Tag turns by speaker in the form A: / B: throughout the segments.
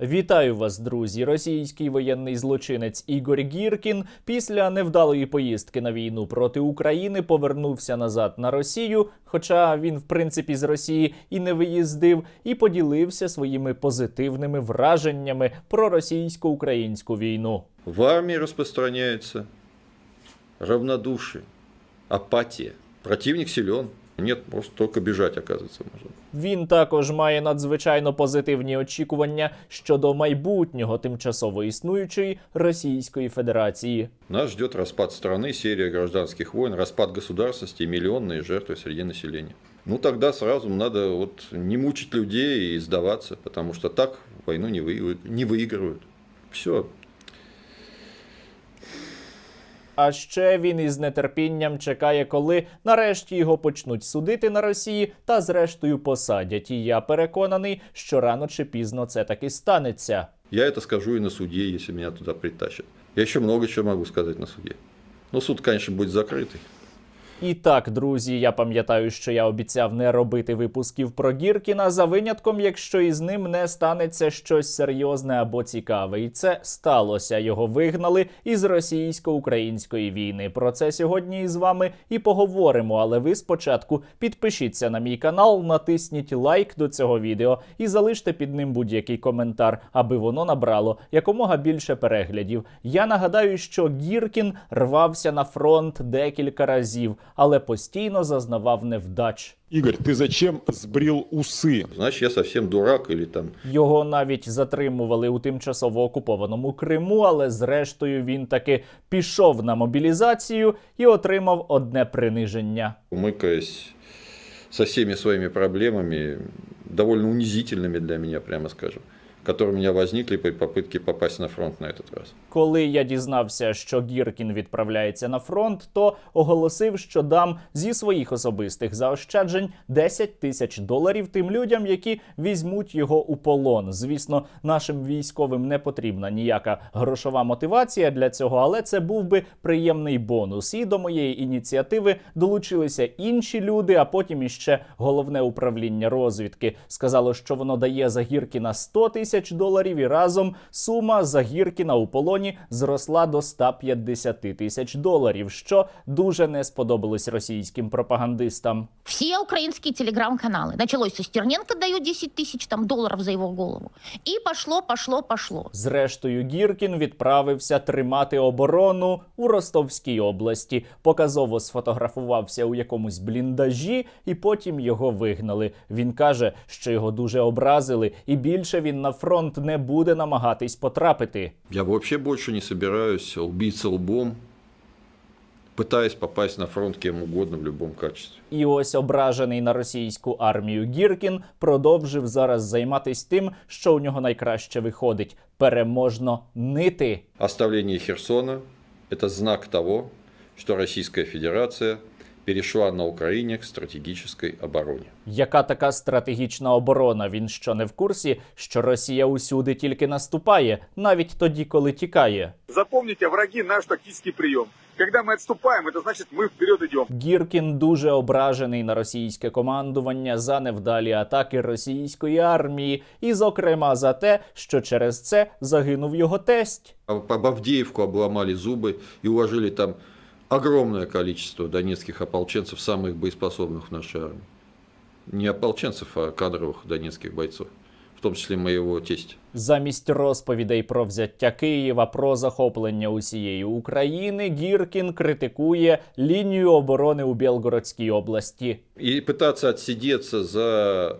A: Вітаю вас, друзі! Російський воєнний злочинець Ігор Гіркін після невдалої поїздки на війну проти України повернувся назад на Росію, хоча він, в принципі, з Росії і не виїздив, і поділився своїми позитивними враженнями про російсько-українську війну.
B: В армии распространяется равнодушие, апатия. Противник силен. Нет, просто только бежать, оказывается, можно.
A: Він також має надзвичайно позитивні очікування щодо майбутнього тимчасово існуючої Російської Федерації.
B: Нас ждет распад страны, серия гражданских войн, распад государственности и миллионные жертвы среди населения. Ну тогда сразу надо вот не мучить людей и сдаваться, потому что так войну не, вы, не выигрывают. Все,
A: А ще він із нетерпінням чекає, коли нарешті його почнуть судити на Росії та зрештою посадять. І я переконаний, що рано чи пізно це таки станеться.
B: я это скажу и на суде, если меня туда притащат. Я еще много чего могу сказать на суде. Но суд, конечно, будет закрытый.
A: І так, друзі, я пам'ятаю, що я обіцяв не робити випусків про Гіркіна за винятком, якщо із ним не станеться щось серйозне або цікаве. І це сталося. Його вигнали із російсько-української війни. Про це сьогодні із вами і поговоримо. Але ви спочатку підпишіться на мій канал, натисніть лайк до цього відео і залиште під ним будь-який коментар, аби воно набрало якомога більше переглядів. Я нагадаю, що Гіркін рвався на фронт декілька разів, але постійно зазнавав невдач.
C: Игорь, ты зачем сбрил усы?
B: Значит, я совсем дурак или там
A: Його навіть затримували у тимчасово окупованому Криму, але зрештою він таки пішов на мобілізацію і отримав одне приниження.
B: умыкаясь со всеми своими проблемами, довольно унизительными для меня, прямо скажем, которые у меня возникли при попытке попасть на фронт на этот раз.
A: Коли я дізнався, що Гіркін відправляється на фронт, то оголосив, що дам зі своїх особистих заощаджень 10 тисяч доларів тим людям, які візьмуть його у полон. Звісно, нашим військовим не потрібна ніяка грошова мотивація для цього, але це був би приємний бонус. І до моєї ініціативи долучилися інші люди. А потім іще головне управління розвідки сказало, що воно дає за Гіркіна 100 тисяч доларів, і разом сума за Гіркіна у полоні зросла до 150 тисяч доларів, що дуже не сподобалось російським пропагандистам.
D: Все украинские телеграм-каналы. Началось Стерненко дает 10 тысяч там, долларов за его голову. И пошло, пошло, пошло.
A: Зрештою, Гіркін відправився тримати оборону у Ростовській області. Показово сфотографувався у якомусь бліндажі, і потім його вигнали. Він каже, що його дуже образили, і більше він на фронт не буде намагатись потрапити.
B: Я вообще больше не собираюсь убиться лбом, пытаясь попасть на фронт кем угодно в любом качестве.
A: І ось ображений на російську армію Гіркін продовжив зараз займатися тим, що у нього найкраще виходить переможно нити.
B: Оставление Херсона – это знак того, что Российская Федерация перешла на Украине к стратегической обороне.
A: Яка така стратегічна оборона? Він що не в курсі, що Росія усюди тільки наступає, навіть тоді, коли тікає.
E: Запомните, враги наш тактический прием. Когда мы отступаем, это значит мы вперед идем.
A: Гіркін дуже ображений на російське командування за невдалі атаки російської армії, і, зокрема, за те, що через це загинув його тесть.
B: А Об Авдеевку обломали зубы и уложили там огромное количество донецких ополченцев, самых боеспособных в нашей армии. Не ополченцев, а кадровых донецких бойцов, в том числе моего тестя.
A: Замість розповідей про взяття Києва, про захоплення усієї України, Гіркін критикує лінію оборони у Білгородській області.
B: И пытаться отсидеться за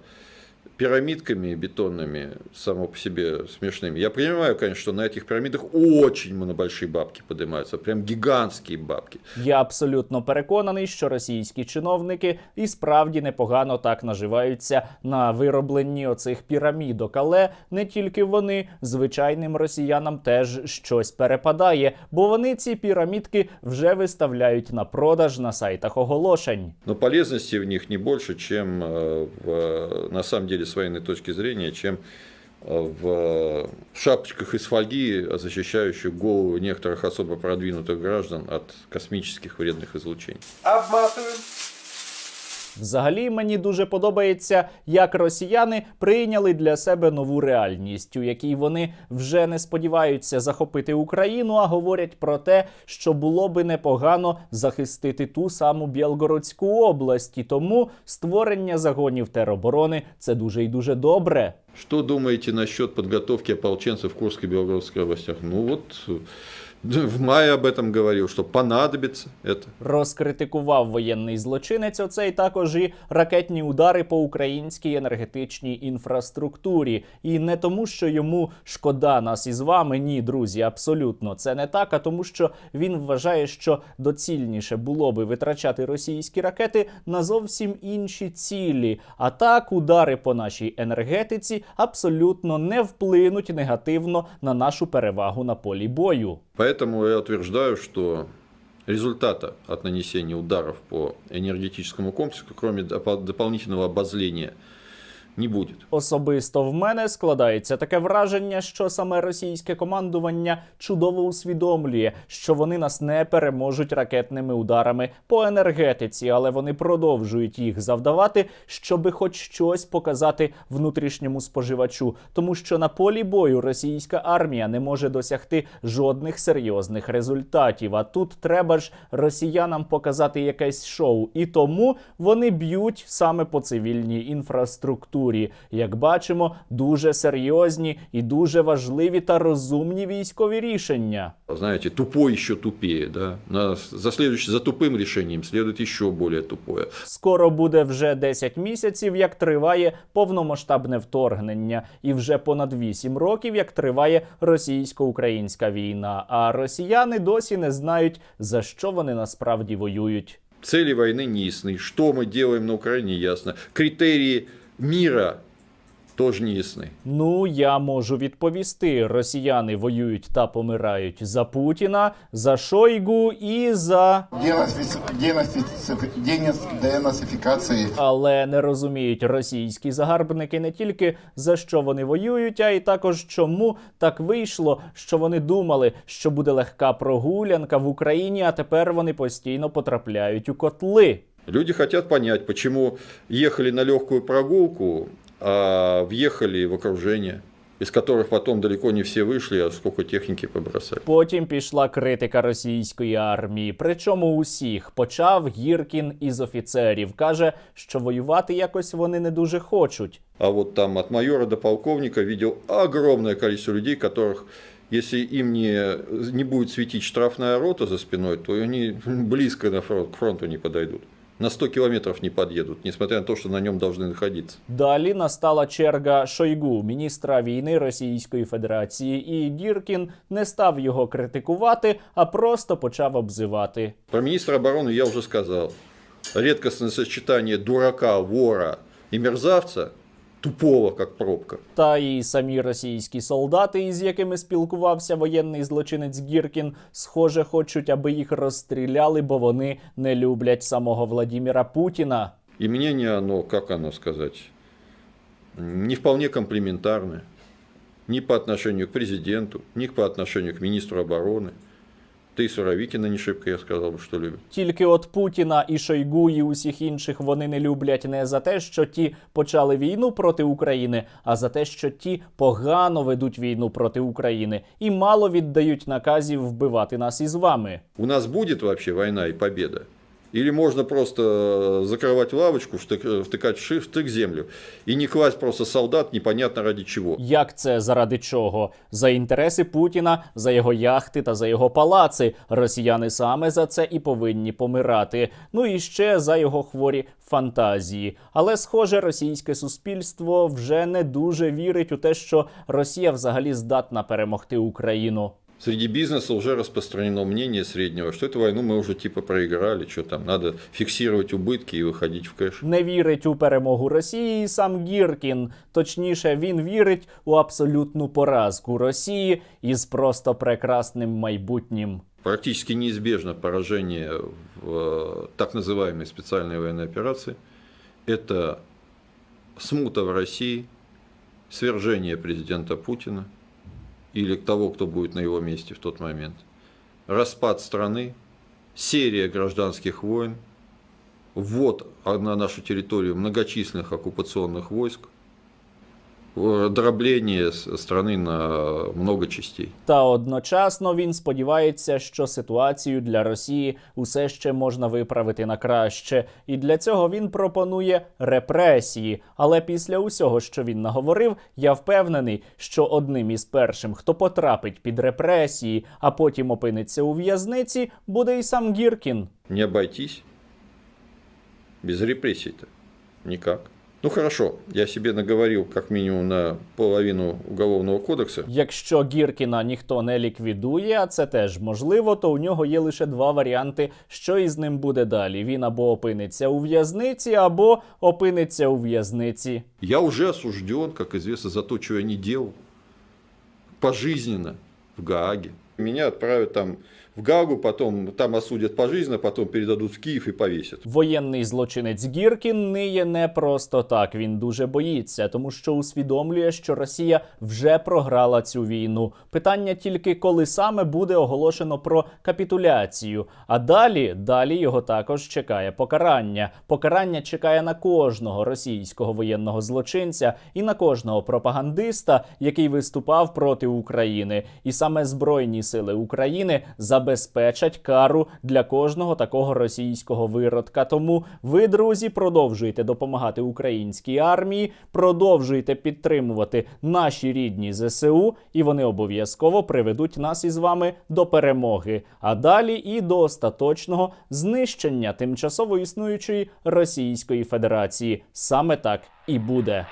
B: пирамидками бетонными, само по себе смешными. Я понимаю, конечно, что на этих пирамидах очень большие бабки поднимаются, прям гигантские бабки.
A: Я абсолютно переконаний, що російські чиновники і справді непогано так наживаються на виробленні оцих пірамідок, але не тільки вони, звичайним росіянам теж щось перепадає, бо вони ці пірамідки вже виставляють на продаж на сайтах оголошень.
B: Но полезности в них не больше, чем э, в, на самом деле с военной точки зрения, чем э, в шапочках из фольги, защищающих голову некоторых особо продвинутых граждан от космических вредных излучений.
E: Обматываем.
A: Взагалі мені дуже подобається, як росіяни прийняли для себе нову реальність, у якій вони вже не сподіваються захопити Україну, а говорять про те, що було би непогано захистити ту саму Білгородську область. І тому створення загонів тероборони це дуже і дуже добре.
B: Что думаете насчет подготовки ополченцев в Курской и Белгородской областях? Ну вот, э, в мае об этом говорил, что понадобится это.
A: Розкритикував воєнний злочинець оцей також і ракетні удари по українській енергетичній інфраструктурі. І не тому, що йому шкода нас із вами. Ні, друзі, абсолютно це не так. А тому, що він вважає, що доцільніше було би витрачати російські ракети на зовсім інші цілі. А так, удари по нашій енергетиці абсолютно не вплинуть негативно на нашу перевагу на полі бою.
B: Поэтому я утверждаю, что результата от нанесения ударов по энергетическому комплексу, кроме дополнительного обозления, не будет.
A: Особисто в мене складається таке враження, що саме російське командування чудово усвідомлює, що вони нас не переможуть ракетними ударами по енергетиці, але вони продовжують їх завдавати, щоби хоч щось показати внутрішньому споживачу, тому що на полі бою російська армія не може досягти жодних серйозних результатів. А тут треба ж росіянам показати якесь шоу, і тому вони б'ють саме по цивільній інфраструктурі Як бачимо, дуже серйозні і дуже важливі та розумні військові рішення.
B: Знаете, тупой еще тупее, да? На- За, следующим, за тупым решением следует еще более тупое.
A: Скоро буде вже 10 місяців, як триває повномасштабне вторгнення, і вже понад 8 років, як триває російсько-українська війна. А росіяни досі не знають за що вони насправді воюють.
B: Цели войны не ясны. Что мы делаем на Украине, ясно. Критерии мира тоже не ясны.
A: Ну, я можу відповісти: росіяни воюють та помирають за Путіна, за Шойгу і за.
F: Денацифи- денацифи- денаци- денацификации
A: Але не розуміють російські загарбники не тільки за що вони воюють, а й також чому так вийшло, що вони думали, що буде легка прогулянка в Україні, а тепер вони постійно потрапляють у котли.
B: Люди хотят понять, почему ехали на легкую прогулку, а въехали в окружение, из которых потом далеко не все вышли, а сколько техники побросали.
A: Потім пішла критика російської армії. Причому усіх почав Гіркін із офіцерів. каже, що воювати якось вони не дуже хочуть.
B: А вот там от майора до полковника видел огромное количество людей, которых, если им не, не будет светить штрафная рота за спиной, то они близко на фронт, к фронту не подойдут. На 100 километров не подъедут, несмотря на то, что на нем должны находиться.
A: Далі настала черга Шойгу, міністра війни Російської Федерації, і Гіркін не став його критикувати, а просто почав обзивати.
B: Про министра обороны я уже сказал. Редкостное сочетание дурака, вора и мерзавца, тупого, как пробка.
A: Та і самі російські солдати, із якими спілкувався воєнний злочинець Гіркін, схоже, хочуть, аби їх розстріляли, бо вони не люблять самого Владіміра Путіна.
B: И мнение оно, как оно сказать, не вполне комплементарное. Ни по отношению к президенту, ни по отношению к министру обороны. Да й Суровікіна не шибко, я сказав, що что.
A: Тільки от Путіна і Шойгу і усіх інших вони не люблять не за те, що ті почали війну проти України, а за те, що ті погано ведуть війну проти України і мало віддають наказів вбивати нас із вами.
B: У нас буде взагалі війна і победа? Или можно просто э, закрывать лавочку, втык- э, втыкать ши- штык в землю и не класть просто солдат непонятно ради чего?
A: Як це заради чого? За інтереси Путіна, за його яхти та за його палаци. Росіяни саме за це і повинні помирати. Ну і ще за його хворі фантазії. Але, схоже, російське суспільство вже не дуже вірить у те, що Росія взагалі здатна перемогти Україну.
B: Среди бизнеса уже распространено мнение среднего, что эту войну мы уже типа проиграли, что там надо фиксировать убытки и выходить в кэш.
A: Не вірить у перемогу Росії і сам Гіркін. Точніше, він вірить у абсолютну поразку Росії із просто прекрасним майбутнім.
B: Практически неизбежно поражение в э, так называемой специальной военной операции. Это смута в России, свержение президента Путина или того, кто будет на его месте в тот момент, распад страны, серия гражданских войн ввод на нашу территорию многочисленных оккупационных войск, э, дробление на много частей.
A: Та одночасно він сподівається, що ситуацію для Росії усе ще можна виправити на краще, і для цього він пропонує репресії. Але після усього, що він наговорив, я впевнений, що одним із першим, хто потрапить під репресії, а потім опиниться у в'язниці, буде і сам Гіркін.
B: Не обойтись без репрессий-то никак. Ну хорошо, я себе наговорил как минимум на половину уголовного кодекса.
A: Якщо Гіркіна ніхто не ліквідує, а це теж можливо, то у нього є лише два варіанти, що із ним буде далі. Він або опиниться у в'язниці, або опиниться у в'язниці.
B: Я уже осужден, как известно, за то, что я не делал. Пожизненно в Гааге. Меня отправят там в Гаагу, потом там осудят пожизненно, потом передадут в Киев и повесят.
A: Воєнний злочинець Гіркін ниє не просто так. Він дуже боїться, тому що усвідомлює, що Росія вже програла цю війну. Питання тільки коли саме буде оголошено про капітуляцію. А далі, далі його також чекає покарання. Покарання чекає на кожного російського воєнного злочинця і на кожного пропагандиста, який виступав проти України. І саме Збройні сили України забезпечать кару для кожного такого російського виродка. Тому ви, друзі, продовжуйте допомагати українській армії, продовжуйте підтримувати наші рідні ЗСУ, і вони обов'язково приведуть нас із вами до перемоги. А далі і до остаточного знищення тимчасово існуючої Російської Федерації. Саме так і буде.